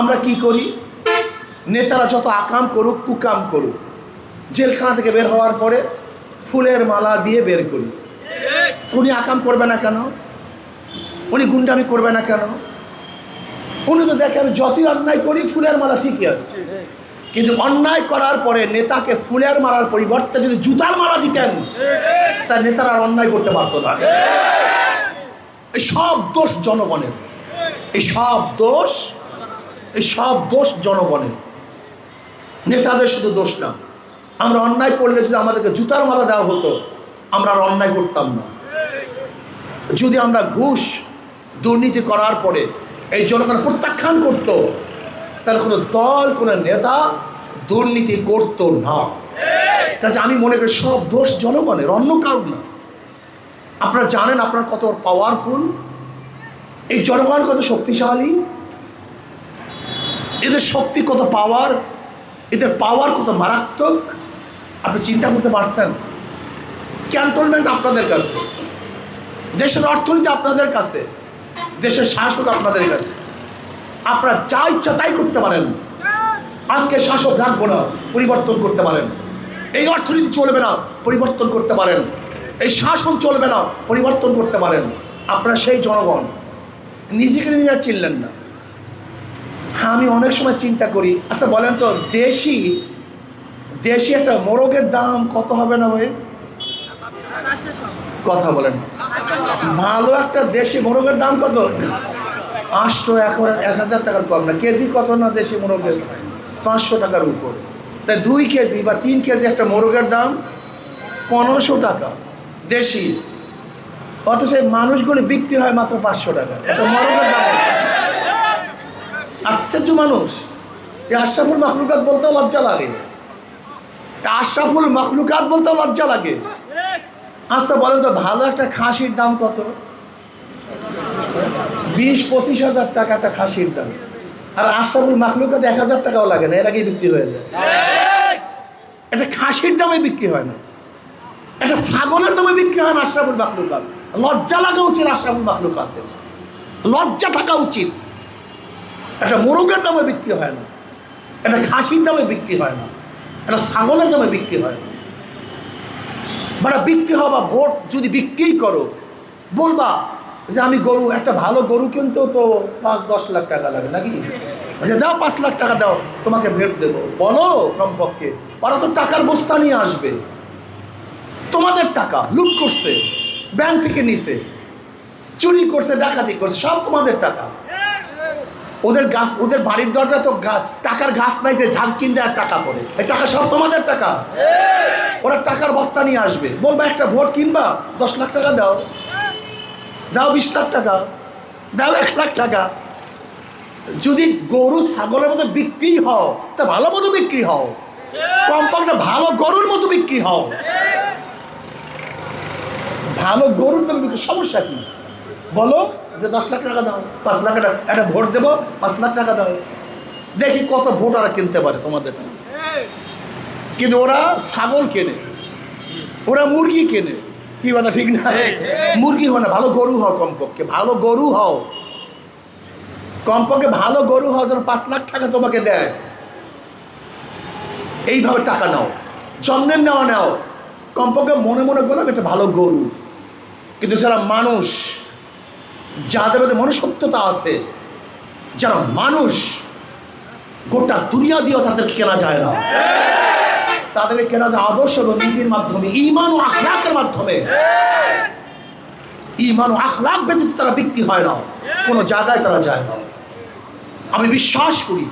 আমরা কি করি? নেতারা যত আকাম করুক, কুকাম করুক, জেলখানা থেকে বের হওয়ার পরে ফুলের মালা দিয়ে বের করি। উনি আকাম করবে না কেন? উনি গুন্ডামি করবে না কেন? উনি তো দেখে আমি যতই অন্যায় করি, ফুলের মালা ঠিকই আছে। কিন্তু অন্যায় করার পরে নেতাকে ফুলের মালার পরিবর্তে যদি জুতার মালা দিতেন তা নেতারা আর অন্যায় করতে পারত না। এই সব দোষ জনগণের। এই সব দোষ এই সব দোষ জনগণের। নেতাদের শুধু দোষ না, আমরা অন্যায় করলে যদি আমাদেরকে জুতার মালা দেওয়া হতো, আমরা আর অন্যায় করতাম না। যদি আমরা ঘুষ দুর্নীতি করার পরে এই জনগণ প্রত্যাখ্যান করতো, তাহলে কোনো দল, কোনো নেতা দুর্নীতি করতো না। কাজে আমি মনে করি সব দোষ জনগণের, অন্য কারণ না। আপনারা জানেন আপনার কত পাওয়ারফুল এই জনগণ কত শক্তিশালী? এদের শক্তি কত পাওয়ার এদের পাওয়ার কত মারাত্মক? আপনি চিন্তা করতে পারছেন? ক্যান্টনমেন্ট আপনাদের কাছে। দেশের অর্থনীতি আপনাদের কাছে। দেশের শাসক আপনাদের কাছে। আপনারা যা ইচ্ছা তাই করতে পারেন। আজকে শাসক রাখব না, পরিবর্তন করতে পারেন। এই অর্থনীতি চলবে না, পরিবর্তন করতে পারেন। এই শাসন চলবে না, পরিবর্তন করতে পারেন। আপনারা সেই জনগণ। নিজেকে নিজে চিনলেন না। আমি অনেক সময় চিন্তা করি। আচ্ছা বলেন তো, দেশি দেশি একটা মোরগের দাম কত হবে না ভাই? কথা বলেন। ভালো একটা দেশি মোরগের দাম কত? আটশো এক এক হাজার টাকার কম না। কেজি কত না দেশি মোরগের? পাঁচশো টাকার উপর। তাই দুই কেজি বা তিন কেজি একটা মোরগের দাম পনেরোশো টাকা। দেশি। অথচ মানুষগুলো বিক্রি হয় মাত্র পাঁচশো টাকা। একটা মোরগের দাম আশ্চর্য মানুষ। এই আশরাফুল মখলুকাত বলতেও লজ্জা লাগে। আশরাফুল মখলুকাত বলতেও লজ্জা লাগে। আচ্ছা বলেন তো, ভালো একটা খাসির দাম কত? বিশ, পঁচিশ হাজার টাকা একটা খাসির দাম। আর আশরাফুল মাখলুকাত এক হাজার টাকাও লাগে না, এর আগেই বিক্রি হয়ে যায়। এটা খাসির দামে বিক্রি হয় না। এটা ছাগলের দামে বিক্রি হয় না আশরাফুল মাখলুকাত। লজ্জা লাগা উচিত আশরাফুল মাখলুকাতের। লজ্জা থাকা উচিত। একটা মোরগের দামে বিক্রি হয় না। একটা খাসির দামে বিক্রি হয় না। একটা ছাগলের দামে বিক্রি হয় না। মানে বিক্রি হবা ভোট যদি বিক্রিই করো, বলবা যে আমি গরু, একটা ভালো গরু কিনতেও তো পাঁচ, দশ লাখ টাকা লাগে নাকি? আচ্ছা দাও পাঁচ লাখ টাকা দাও, তোমাকে ভেট দেবো। বলো কমপক্ষে, ওরা তো টাকার বস্তা নিয়ে আসবে। তোমাদের টাকা, লুট করছে, ব্যাংক থেকে নিছে, চুরি করছে, ডাকাতি করছে, সব তোমাদের টাকা। ওদের গাছ, ওদের বাড়ির দরজা তো টাকার গাছ নাই যে ঝাড় কিনতে আর টাকা পড়ে। এই টাকা সব তোমাদের টাকা। ওরা টাকার বস্তা নিয়ে আসবে। বলবা, একটা ভোট কিনবা, দশ লাখ টাকা দাও। দাও বিশ লাখ টাকা। দাও এক লাখ টাকা। যদি গরু, ছাগলের মতো বিক্রি হও, তা ভালো মতো বিক্রি হও। কমপক্ষে ভালো গরুর মতো বিক্রি হও। ভালো গরুর মতো বিক্রি সমস্যা কি? বলো যে দশ লাখ টাকা দাও পাঁচ লাখ টাকা একটা ভোট দেবো পাঁচ লাখ টাকা দাও। দেখি কত ভোট ওরা কিনতে পারে তোমাদের। কিন্তু ওরা ছাগল কেনে ওরা মুরগি কেনে। কি বলা ঠিক না? মুরগি হয় না ভালো গরু হও কমপক্ষে ভালো গরু হও। কমপক্ষে ভালো গরু হও যেন পাঁচ লাখ টাকা তোমাকে দেয়। এইভাবে টাকা নাও জন্মের নেওয়া নাও। কমপক্ষে মনে মনে করলাম একটা ভালো গরু। কিন্তু যারা মানুষ যাদের মধ্যে মনুষ্যত্বতা আছে, যারা মানুষ, গোটা দুনিয়া দিয়েও তাদেরকে কেনা যায় না। তাদেরকে কেনা যায় আদর্শ এবং নীতির মাধ্যমে ইমান ও আখলাকের মাধ্যমে। ইমান ও আখলাক ব্যতীত তারা বিক্রি হয় না, কোনো জায়গায় তারা যায় না। আমি বিশ্বাস করি,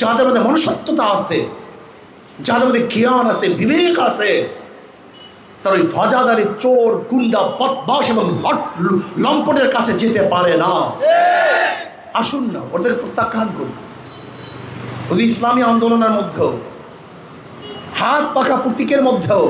যাদের মধ্যে মনুষ্যত্বতা আছে, যাদের মধ্যে জ্ঞান আছে, বিবেক আছে তার ওই ধ্বজাধারী চোর, গুন্ডা বদমাস এবং লম্পটের কাছে যেতে পারে না। আসুন না ওদের প্রত্যাখ্যান করুন। ওই ইসলামী আন্দোলনের মধ্যেও, হাত পাখা প্রতীকের মধ্যেও,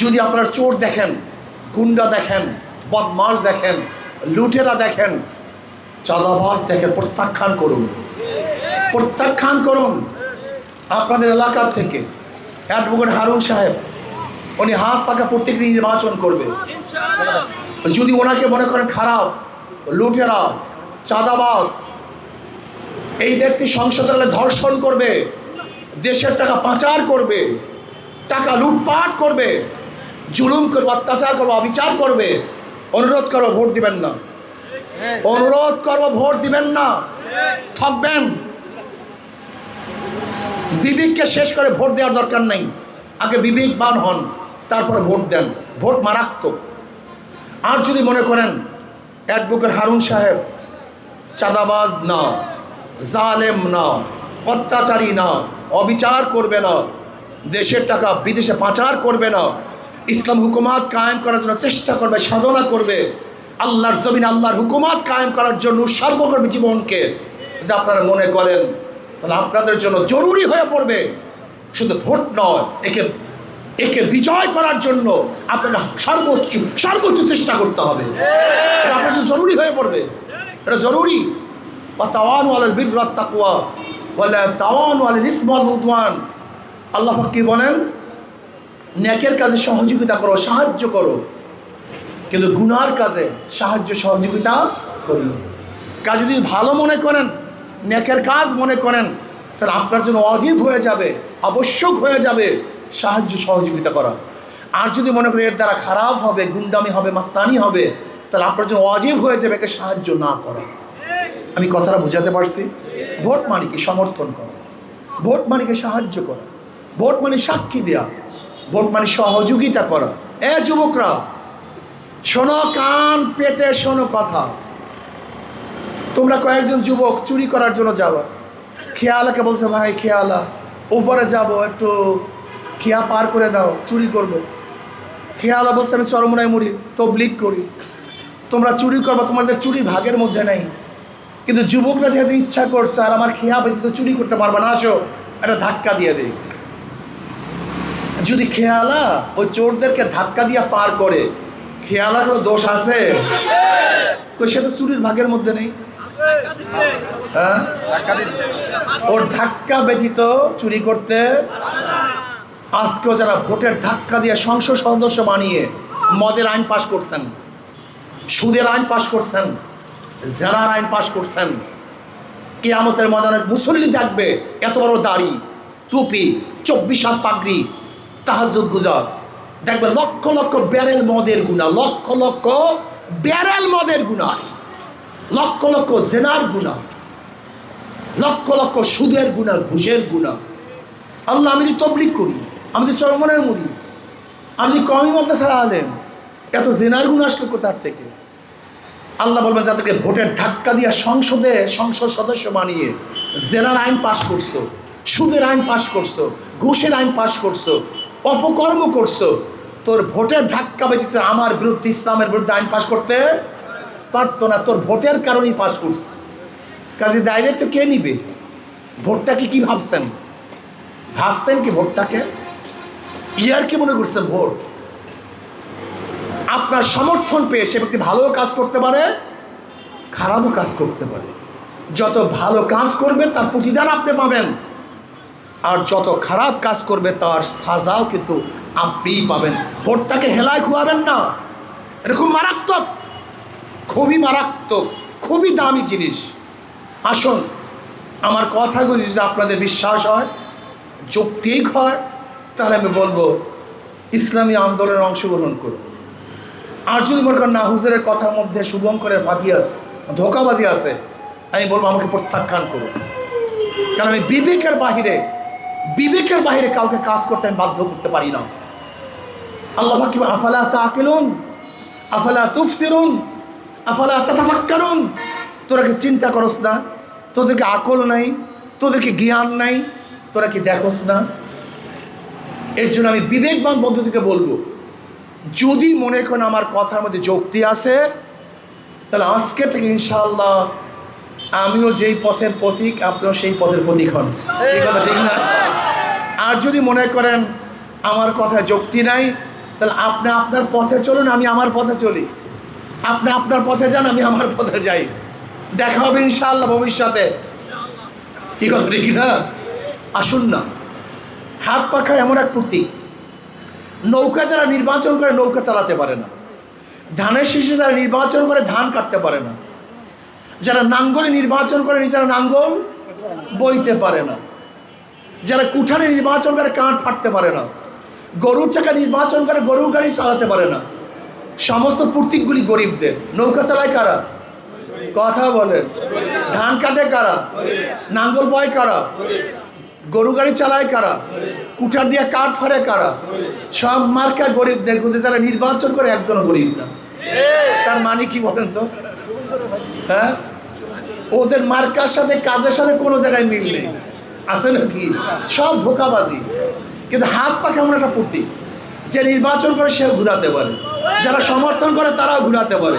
যদি আপনারা চোর দেখেন, গুন্ডা দেখেন বদমাস দেখেন, লুটেরা দেখেন, চাঁদাবাজ দেখেন প্রত্যাখ্যান করুন। প্রত্যাখ্যান করুন। আপনাদের এলাকার থেকে অ্যাডভোকেট হারুন সাহেব উনি হাত পাকা প্রত্যেক দিন নির্বাচন করবে। যদি ওনাকে মনে করেন খারাপ লুটেরা চাঁদাবাস এই ব্যক্তি সংসদে ধর্ষণ করবে দেশের টাকা পাচার করবে টাকা লুটপাট করবে জুলুম করবে অত্যাচার করবে অবিচার করবে অনুরোধ করো ভোট দিবেন না। অনুরোধ করব ভোট দিবেন না। থাকবেন বিবেককে শেষ করে ভোট দেওয়ার দরকার নেই। আগে বিবেকবান হন। তারপরে ভোট দেন। ভোট মারাত্মক। আর যদি মনে করেন, অ্যাডভোকেট হারুন সাহেব চাঁদাবাজ না, জালেম না, অত্যাচারী না, অবিচার করবে না, দেশের টাকা বিদেশে পাচার করবে না, ইসলাম হুকুমাত কায়েম করার জন্য চেষ্টা করবে, সাধনা করবে, আল্লাহর জমিন, আল্লাহর হুকুমাত কায়েম করার জন্য উৎসর্গ করবে জীবনকে যদি আপনারা মনে করেন, তাহলে আপনাদের জন্য জরুরি হয়ে পড়বে। শুধু ভোট নয়, একে একে বিজয় করার জন্য আপনাকে সর্বোচ্চ সর্বোচ্চ চেষ্টা করতে হবে। আপনার জন্য জরুরি হয়ে পড়বে। এটা জরুরি। বা তাওয়ান আলাল বীর তাকুয়া বলে তাওয়ান আলাল ইসমাল উদ্ওয়ান। আল্লাহ কি বলেন? ন্যাকের কাজে সহযোগিতা করো, সাহায্য করো। কিন্তু গুনার কাজে সাহায্য, সহযোগিতা করি কাজ যদি ভালো মনে করেন ন্যাকের কাজ মনে করেন, তাহলে আপনার জন্য অজীব হয়ে যাবে, আবশ্যক হয়ে যাবে। সাহায্য সহযোগিতা করা। আর যদি মনে করেন এর দ্বারা খারাপ হবে, গুন্ডামি হবে, মাস্তানি হবে, তাহলে আপনার জন্য অজীব হয়ে যাবে একে সাহায্য না করা। আমি কথাটা বোঝাতে পারছি। ভোট মানিকে সমর্থন করা। ভোট মানিকে সাহায্য করা। ভোট মানে সাক্ষী দেয়া। ভোট মানে সহযোগিতা করা। এ যুবকরা, শোনো কান পেতে, শোনো কথা। তোমরা কয়েকজন যুবক চুরি করার জন্য যাবা। খেয়ালাকে বলছে, ভাই, খেয়ালা উপরে যাব, একটু খেয়া পার করে দাও, চুরি করব। খেয়ালা বলছে আমি চরমনায় মুড়ি তবলিক করি। তোমরা চুরি করবা, তোমাদের চুরি ভাগের মধ্যে নেই। কিন্তু যুবকরা যেহেতু ইচ্ছা করছে, আর আমার খেয়া ব্যতীত চুরি করতে পারবে না, আসো, একটা ধাক্কা দিয়ে দিই। যদি খেয়ালা ওই চোরদেরকে ধাক্কা দিয়ে পার করে, খেয়ালার কোনো দোষ আছে? তো চুরির ভাগের মধ্যে নেই। হ্যাঁ? ওর ধাক্কা ব্যতীত চুরি করতে আজকেও যারা ভোটের ধাক্কা দিয়ে সংসদ সদস্য বানিয়ে মদের আইন পাশ করছেন, সুদের আইন পাশ করছেন, জেনার আইন পাশ করছেন, কেয়ামতের ময়দানে মুসল্লি থাকবে এত বড় দাড়ি, টুপি, চব্বিশ হাত পাগড়ি তাহাজুদ গুজার। দেখবে লক্ষ লক্ষ ব্যারেল মদের গুণা, লক্ষ লক্ষ ব্যারেল মদের গুণা, লক্ষ লক্ষ জেনার গুণা, লক্ষ লক্ষ সুদের গুণা, ঘুষের গুণা। আল্লাহ আমি তবলিক করি আমি যদি চরমনের মুড়ি আমি যদি কমই বলতে ছাড়া আলেন এত জেনার গুণ আসলো কোথার থেকে? আল্লাহ বলবেন, যাদেরকে ভোটের ধাক্কা দিয়ে সংসদে সংসদ সদস্য বানিয়ে জেনার আইন পাশ করছ, সুদের আইন পাশ করছ, ঘুষের আইন পাশ করছ, অপকর্ম করছ, তোর ভোটের ধাক্কা ব্যতীত আমার বিরুদ্ধে ইসলামের বিরুদ্ধে আইন পাশ করতে পারতো না, তোর ভোটের কারণেই পাশ করছে। কাজে দায়িত্ব কে নিবে? ভোটটাকে কি ভাবছেন? ভাবছেন কি ভোটটাকে? ইয়ার কি মনে করছেন ভোট? আপনার সমর্থন পেয়ে সে ব্যক্তি ভালো কাজ করতে পারে, খারাপও কাজ করতে পারে। যত ভালো কাজ করবে, তার প্রতিদান আপনি পাবেন। আর যত খারাপ কাজ করবে, তার সাজাও কিন্তু আপনিই পাবেন। ভোটটাকে হেলায় খুয়াবেন না। এটা খুব মারাত্মক। খুবই মারাত্মক, খুবই দামি জিনিস। আসুন, আমার কথাগুলি যদি আপনাদের বিশ্বাস হয়, যৌক্তিক হয় তাহলে আমি বলব, ইসলামী আন্দোলনে অংশগ্রহণ করুন। আর যদি মনে করেন না, হুজুরের কথার মধ্যে শুভঙ্করের বাকি আছে ধোকাবাজি আছে, আমি বলব আমাকে প্রত্যাখ্যান করুন। কারণ আমি বিবেকের বাহিরে বিবেকের বাহিরে কাউকে কাজ করতে আমি বাধ্য করতে পারি না। আল্লাহ কি আফালা তাকিলুন আফালা তুফসিরুন? আফালা তাতাফাক্কারুন? তোরা কি চিন্তা করস না, তোদেরকে আকল নাই, তোদেরকে জ্ঞান নাই, তোরা কি দেখোস না? এর জন্য আমি বিবেকবান পদ্ধতিকে বলব, যদি মনে করেন আমার কথার মধ্যে যুক্তি আছে, তাহলে আজকে থেকে ইনশাল্লাহ আমিও যেই পথের প্রতীক, আপনিও সেই পথের প্রতীক হন। এই কথা ঠিক না? আর যদি মনে করেন আমার কথা যুক্তি নাই, তাহলে আপনি আপনার পথে চলুন, আমি আমার পথে চলি। আপনি আপনার পথে যান, আমি আমার পথে যাই। দেখা হবে ইনশাল্লাহ ভবিষ্যতে। কি কথা ঠিক না? আসুন না। হাত পাখা এমন এক প্রতীক। নৌকা যারা নির্বাচন করে নৌকা চালাতে পারে না। ধানের শীষে যারা নির্বাচন করে ধান কাটতে পারে না। যারা নাঙ্গলে নির্বাচন করে নিজেরা নাঙ্গল বইতে পারে না। যারা কুঠারে নির্বাচন করে কাঠ ফাটতে পারে না। গরুর চাকা নির্বাচন করে গরুর গাড়ি চালাতে পারে না। সমস্ত প্রতীকগুলি গরিবদের। নৌকা চালায় কারা? কথা বলেন। ধান কাটে কারা? নাঙ্গল বয় কারা? গরু গাড়ি চালায় কারা? কুঠার দিয়ে কাঠ ফাড়ে কারা? সব মার্কা গরিবদের যারা নির্বাচন করে একজন গরিব না। তার মানে কি বলেন তো? হ্যাঁ? ওদের মার্কার সাথে, কাজের সাথে কোনো জায়গায় মিল নেই। আছে নাকি? সব ধোকাবাজি। কিন্তু হাত পা কেমন একটা প্রতীক। যে নির্বাচন করে সেও ঘুরাতে পারে। যারা সমর্থন করে তারাও ঘুরাতে পারে।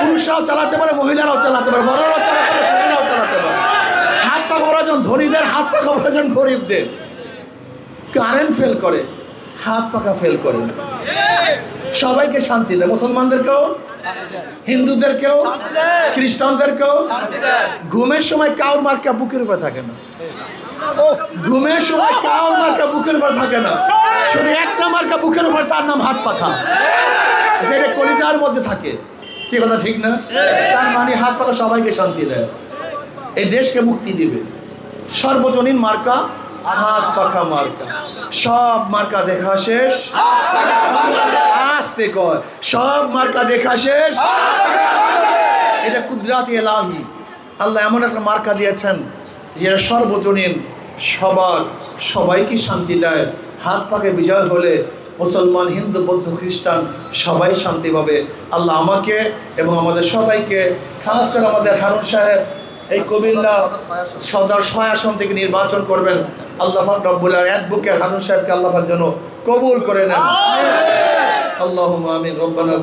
পুরুষরাও চালাতে পারে, মহিলারাও চালাতে পারে, বড়রাও চালাতে পারে ছোটরাও চালাতে পারে। হাত পা করাজন ধনীদের হাত পা করাজন গরিবদের। কারেন্ট ফেল করে হাত পাকা ফেল করে সবাইকে শান্তি দেয়। মুসলমানদেরকেও হিন্দুদেরকেও খ্রিস্টানদেরকেও ঘুমের সময় কাউর মার্কা বুকের উপরে থাকে না। ঘুমের সময় কাউর মার্কা বুকের উপর থাকে না। শুধু একটা মার্কা বুকের উপর তার নাম হাত পাখা। যেটা কলিজার মধ্যে থাকে। কি কথা ঠিক না? তার মানে হাত পাখা সবাইকে শান্তি দেয়। এই দেশকে মুক্তি দিবে। সর্বজনীন মার্কা হাত পাখা মার্কা। সব মার্কা দেখা শেষ। আসতে কর। সব মার্কা দেখা শেষ। এটা কুদরাতি এলাহি। আল্লাহ এমন একটা মার্কা দিয়েছেন, যেটা সর্বজনীন সবার সবাইকে শান্তি দেয়। হাত পাকে বিজয় হলে মুসলমান, হিন্দু, বৌদ্ধ, খ্রিস্টান সবাই শান্তি পাবে। আল্লাহ আমাকে এবং আমাদের সবাইকে খাস করে আমাদের হারুন সাহেব এই কুমিল্লা সদর ছয় আসন থেকে নির্বাচন করবেন। আল্লাহ রব্বুল এক বুকে হানু সাহেবকে আল্লাহ জন্য কবুল করে নেন। আল্লাহ আমিন। রব্বানা